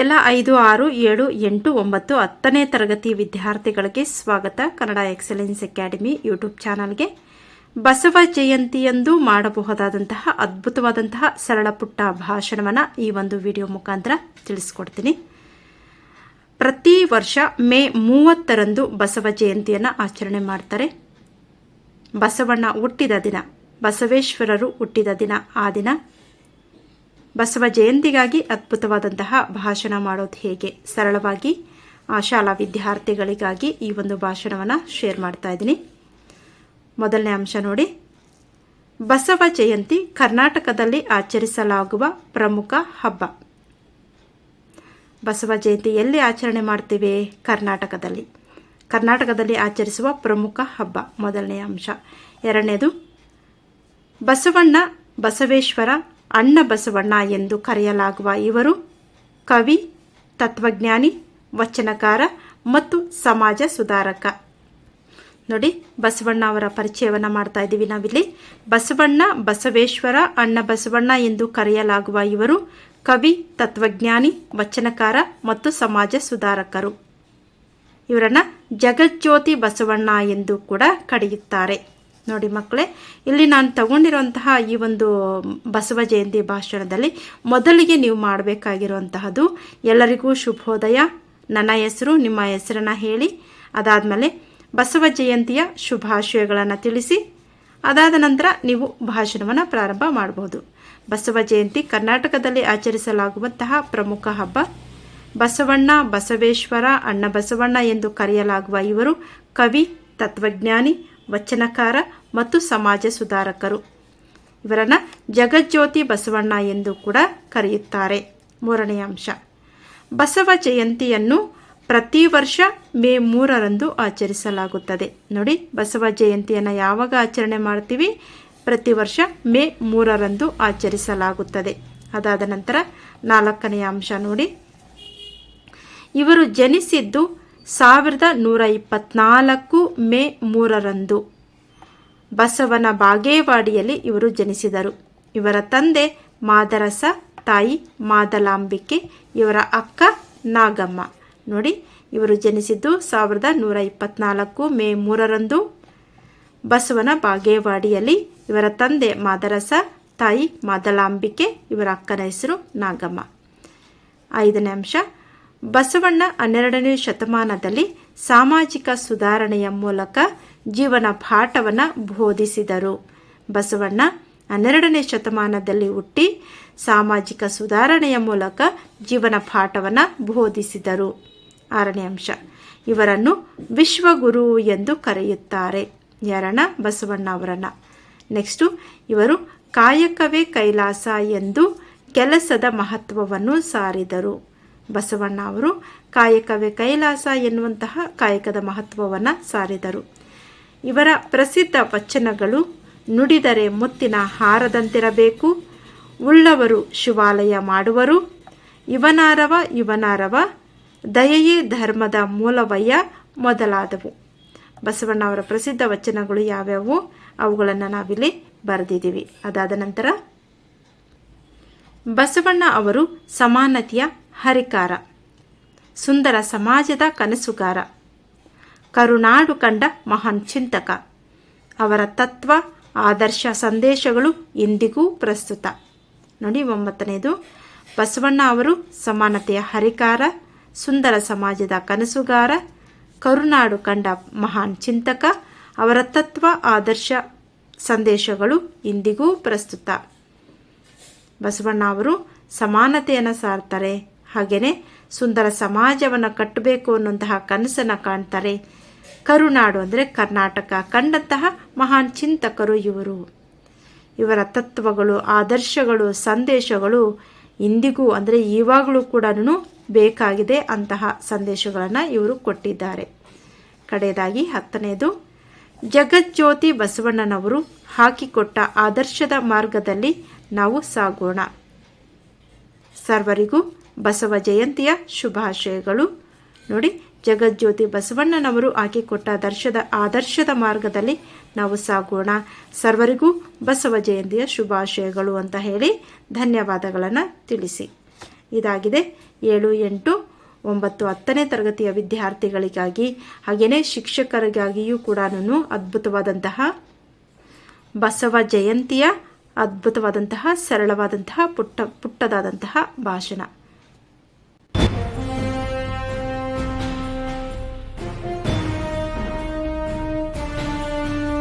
ಎಲ್ಲ ಐದು, ಆರು, ಏಳು, ಎಂಟು, ಒಂಬತ್ತು, ಹತ್ತನೇ ತರಗತಿ ವಿದ್ಯಾರ್ಥಿಗಳಿಗೆ ಸ್ವಾಗತ. ಕನ್ನಡ ಎಕ್ಸಲೆನ್ಸ್ ಅಕಾಡೆಮಿ ಯೂಟ್ಯೂಬ್ ಚಾನಲ್ಗೆ ಬಸವ ಜಯಂತಿಯಂದು ಮಾಡಬಹುದಾದಂತಹ ಅದ್ಭುತವಾದಂತಹ ಸರಳ ಪುಟ್ಟ ಭಾಷಣವನ್ನು ಈ ಒಂದು ವಿಡಿಯೋ ಮುಖಾಂತರ ತಿಳಿಸ್ಕೊಡ್ತೀನಿ. ಪ್ರತಿ ವರ್ಷ ಮೇ ಮೂವತ್ತರಂದು ಬಸವ ಜಯಂತಿಯನ್ನು ಆಚರಣೆ ಮಾಡ್ತಾರೆ. ಬಸವಣ್ಣ ಹುಟ್ಟಿದ ದಿನ, ಬಸವೇಶ್ವರರು ಹುಟ್ಟಿದ ದಿನ, ಆ ದಿನ ಬಸವ ಜಯಂತಿಗಾಗಿ ಅದ್ಭುತವಾದಂತಹ ಭಾಷಣ ಮಾಡೋದು ಹೇಗೆ? ಸರಳವಾಗಿ ಶಾಲಾ ವಿದ್ಯಾರ್ಥಿಗಳಿಗಾಗಿ ಈ ಒಂದು ಭಾಷಣವನ್ನು ಶೇರ್ ಮಾಡ್ತಾ ಇದ್ದೀನಿ. ಮೊದಲನೇ ಅಂಶ ನೋಡಿ. ಬಸವ ಜಯಂತಿ ಕರ್ನಾಟಕದಲ್ಲಿ ಆಚರಿಸಲಾಗುವ ಪ್ರಮುಖ ಹಬ್ಬ. ಬಸವ ಜಯಂತಿ ಎಲ್ಲಿ ಆಚರಣೆ ಮಾಡ್ತೀವಿ? ಕರ್ನಾಟಕದಲ್ಲಿ. ಕರ್ನಾಟಕದಲ್ಲಿ ಆಚರಿಸುವ ಪ್ರಮುಖ ಹಬ್ಬ. ಮೊದಲನೇ ಅಂಶ. ಎರಡನೇದು, ಬಸವಣ್ಣ ಬಸವೇಶ್ವರ ಅಣ್ಣ ಬಸವಣ್ಣ ಎಂದು ಕರೆಯಲಾಗುವ ಇವರು ಕವಿ, ತತ್ವಜ್ಞಾನಿ, ವಚನಕಾರ ಮತ್ತು ಸಮಾಜ ಸುಧಾರಕ. ನೋಡಿ, ಬಸವಣ್ಣ ಅವರ ಪರಿಚಯವನ್ನು ಮಾಡ್ತಾ ಇದ್ದೀವಿ ನಾವಿಲ್ಲಿ. ಬಸವಣ್ಣ, ಬಸವೇಶ್ವರ, ಅಣ್ಣ ಬಸವಣ್ಣ ಎಂದು ಕರೆಯಲಾಗುವ ಇವರು ಕವಿ, ತತ್ವಜ್ಞಾನಿ, ವಚನಕಾರ ಮತ್ತು ಸಮಾಜ ಸುಧಾರಕರು. ಇವರನ್ನು ಜಗಜ್ಯೋತಿ ಬಸವಣ್ಣ ಎಂದು ಕೂಡ ಕರೆಯುತ್ತಾರೆ. ನೋಡಿ ಮಕ್ಕಳೇ, ಇಲ್ಲಿ ನಾನು ತಗೊಂಡಿರುವಂತಹ ಈ ಒಂದು ಬಸವ ಜಯಂತಿ ಭಾಷಣದಲ್ಲಿ ಮೊದಲಿಗೆ ನೀವು ಮಾಡಬೇಕಾಗಿರುವಂತಹದ್ದು ಎಲ್ಲರಿಗೂ ಶುಭೋದಯ. ನನ್ನ ಹೆಸರು, ನಿಮ್ಮ ಹೆಸರನ್ನು ಹೇಳಿ. ಅದಾದಮೇಲೆ ಬಸವ ಜಯಂತಿಯ ಶುಭಾಶಯಗಳನ್ನು ತಿಳಿಸಿ, ಅದಾದ ನಂತರ ನೀವು ಭಾಷಣವನ್ನು ಪ್ರಾರಂಭ ಮಾಡಬಹುದು ಬಸವ ಜಯಂತಿ ಕರ್ನಾಟಕದಲ್ಲಿ ಆಚರಿಸಲಾಗುವಂತಹ ಪ್ರಮುಖ ಹಬ್ಬ. ಬಸವಣ್ಣ ಬಸವೇಶ್ವರ, ಅಣ್ಣ ಬಸವಣ್ಣ ಎಂದು ಕರೆಯಲಾಗುವ ಇವರು ಕವಿ, ತತ್ವಜ್ಞಾನಿ ವಚನಕಾರ ಮತ್ತು ಸಮಾಜ ಸುಧಾರಕರು. ಇವರನ್ನು ಜಗಜ್ಯೋತಿ ಬಸವಣ್ಣ ಎಂದು ಕೂಡ ಕರೆಯುತ್ತಾರೆ. ಮೂರನೇ ಅಂಶ. ಬಸವ ಜಯಂತಿಯನ್ನು ಪ್ರತಿ ವರ್ಷ ಮೇ ಮೂರರಂದು ಆಚರಿಸಲಾಗುತ್ತದೆ. ನೋಡಿ, ಬಸವ ಜಯಂತಿಯನ್ನು ಯಾವಾಗ ಆಚರಣೆ ಮಾಡ್ತೀವಿ? ಪ್ರತಿ ವರ್ಷ ಮೇ ಮೂರರಂದು ಆಚರಿಸಲಾಗುತ್ತದೆ. ಅದಾದ ನಂತರ ನಾಲ್ಕನೆಯ ಅಂಶ ನೋಡಿ. ಇವರು ಜನಿಸಿದ್ದು ಸಾವಿರದ ನೂರ ಇಪ್ಪತ್ನಾಲ್ಕು ಮೇ ಮೂರರಂದು. ಬಸವನ ಬಾಗೇವಾಡಿಯಲ್ಲಿ ಇವರು ಜನಿಸಿದರು. ಇವರ ತಂದೆ ಮಾದರಸ, ತಾಯಿ ಮಾದಲಾಂಬಿಕೆ, ಇವರ ಅಕ್ಕ ನಾಗಮ್ಮ. ನೋಡಿ, ಇವರು ಜನಿಸಿದ್ದು ಸಾವಿರದ ನೂರ ಇಪ್ಪತ್ನಾಲ್ಕು ಮೇ ಮೂರರಂದು. ಬಸವನ ಬಾಗೇವಾಡಿಯಲ್ಲಿ ಇವರ ತಂದೆ ಮಾದರಸ, ತಾಯಿ ಮಾದಲಾಂಬಿಕೆ, ಇವರ ಅಕ್ಕನ ಹೆಸರು ನಾಗಮ್ಮ. ಐದನೇ ಅಂಶ ಬಸವಣ್ಣ ಹನ್ನೆರಡನೇ ಶತಮಾನದಲ್ಲಿ ಸಾಮಾಜಿಕ ಸುಧಾರಣೆಯ ಮೂಲಕ ಜೀವನ ಪಾಠವನ್ನು ಬೋಧಿಸಿದರು. ಬಸವಣ್ಣ ಹನ್ನೆರಡನೇ ಶತಮಾನದಲ್ಲಿ ಹುಟ್ಟಿ ಸಾಮಾಜಿಕ ಸುಧಾರಣೆಯ ಮೂಲಕ ಜೀವನ ಪಾಠವನ್ನು ಬೋಧಿಸಿದರು. ಆರನೇ ಅಂಶ, ಇವರನ್ನು ವಿಶ್ವಗುರು ಎಂದು ಕರೆಯುತ್ತಾರೆ. ಯಾರಣ ಬಸವಣ್ಣ ಅವರನ್ನು. ನೆಕ್ಸ್ಟು, ಇವರು ಕಾಯಕವೇ ಕೈಲಾಸ ಎಂದು ಕೆಲಸದ ಮಹತ್ವವನ್ನು ಸಾರಿದರು. ಬಸವಣ್ಣ ಅವರು, ಕಾಯಕವೇ ಕೈಲಾಸ ಎನ್ನುವಂತಹ ಕಾಯಕದ ಮಹತ್ವವನ್ನು ಸಾರಿದರು. ಇವರ ಪ್ರಸಿದ್ಧ ವಚನಗಳು, ನುಡಿದರೆ ಮುತ್ತಿನ ಹಾರದಂತಿರಬೇಕು, ಉಳ್ಳವರು ಶಿವಾಲಯ ಮಾಡುವರು, ಇವನಾರವ ಇವನಾರವ, ದಯೆಯೇ ಧರ್ಮದ ಮೂಲವಯ್ಯ ಮೊದಲಾದವು. ಬಸವಣ್ಣ ಅವರ ಪ್ರಸಿದ್ಧ ವಚನಗಳು ಯಾವ್ಯಾವು? ಅವುಗಳನ್ನು ನಾವಿಲ್ಲಿ ಬರೆದಿದ್ದೀವಿ. ಅದಾದ ನಂತರ, ಬಸವಣ್ಣ ಅವರು ಸಮಾನತೆಯ ಹರಿಕಾರ, ಸುಂದರ ಸಮಾಜದ ಕನಸುಗಾರ, ಕರುನಾಡು ಕಂಡ ಮಹಾನ್ ಚಿಂತಕ. ಅವರ ತತ್ವ, ಆದರ್ಶ ಸಂದೇಶಗಳು ಇಂದಿಗೂ ಪ್ರಸ್ತುತ. ನೋಡಿ ಒಂಬತ್ತನೇದು. ಬಸವಣ್ಣ ಅವರು ಸಮಾನತೆಯ ಹರಿಕಾರ, ಸುಂದರ ಸಮಾಜದ ಕನಸುಗಾರ, ಕರುನಾಡು ಕಂಡ ಮಹಾನ್ ಚಿಂತಕ. ಅವರ ತತ್ವ, ಆದರ್ಶ ಸಂದೇಶಗಳು ಇಂದಿಗೂ ಪ್ರಸ್ತುತ. ಬಸವಣ್ಣ ಅವರು ಸಮಾನತೆಯನ್ನು ಸಾರ್ತಾರೆ. ಹಾಗೆಯೇ ಸುಂದರ ಸಮಾಜವನ್ನು ಕಟ್ಟಬೇಕು ಅನ್ನುವಂತಹ ಕನಸನ್ನು ಕಾಣ್ತಾರೆ. ಕರುನಾಡು ಅಂದರೆ ಕರ್ನಾಟಕ, ಕಂಡಂತಹ ಮಹಾನ್ ಚಿಂತಕರು ಇವರು. ಇವರ ತತ್ವಗಳು, ಆದರ್ಶಗಳು, ಸಂದೇಶಗಳು ಇಂದಿಗೂ ಅಂದರೆ ಇವಾಗಲೂ ಕೂಡ ಬೇಕಾಗಿದೆ ಅಂತಹ ಸಂದೇಶಗಳನ್ನು ಇವರು ಕೊಟ್ಟಿದ್ದಾರೆ. ಕಡೆಯದಾಗಿ ಹತ್ತನೆಯದು ಜಗಜ್ಯೋತಿ ಬಸವಣ್ಣನವರು ಹಾಕಿಕೊಟ್ಟ ಆದರ್ಶದ ಮಾರ್ಗದಲ್ಲಿ ನಾವು ಸಾಗೋಣ. ಸರ್ವರಿಗೂ ಬಸವ ಜಯಂತಿಯ ಶುಭಾಶಯಗಳು. ನೋಡಿ, ಜಗಜ್ಯೋತಿ ಬಸವಣ್ಣನವರು ಹಾಕಿಕೊಟ್ಟ ದರ್ಶದ ಆದರ್ಶದ ಮಾರ್ಗದಲ್ಲಿ ನಾವು ಸಾಗೋಣ. ಸರ್ವರಿಗೂ ಬಸವ ಜಯಂತಿಯ ಶುಭಾಶಯಗಳು ಅಂತ ಹೇಳಿ ಧನ್ಯವಾದಗಳನ್ನು ತಿಳಿಸಿ. ಇದಾಗಿದೆ ಏಳು ಎಂಟು ಒಂಬತ್ತು ಹತ್ತನೇ ತರಗತಿಯ ವಿದ್ಯಾರ್ಥಿಗಳಿಗಾಗಿ ಹಾಗೆಯೇ ಶಿಕ್ಷಕರಿಗಾಗಿಯೂ ಕೂಡ ಅದ್ಭುತವಾದಂತಹ ಬಸವ ಜಯಂತಿಯ ಅದ್ಭುತವಾದಂತಹ ಸರಳವಾದಂತಹ ಪುಟ್ಟ ಪುಟ್ಟದಾದಂತಹ ಭಾಷಣ.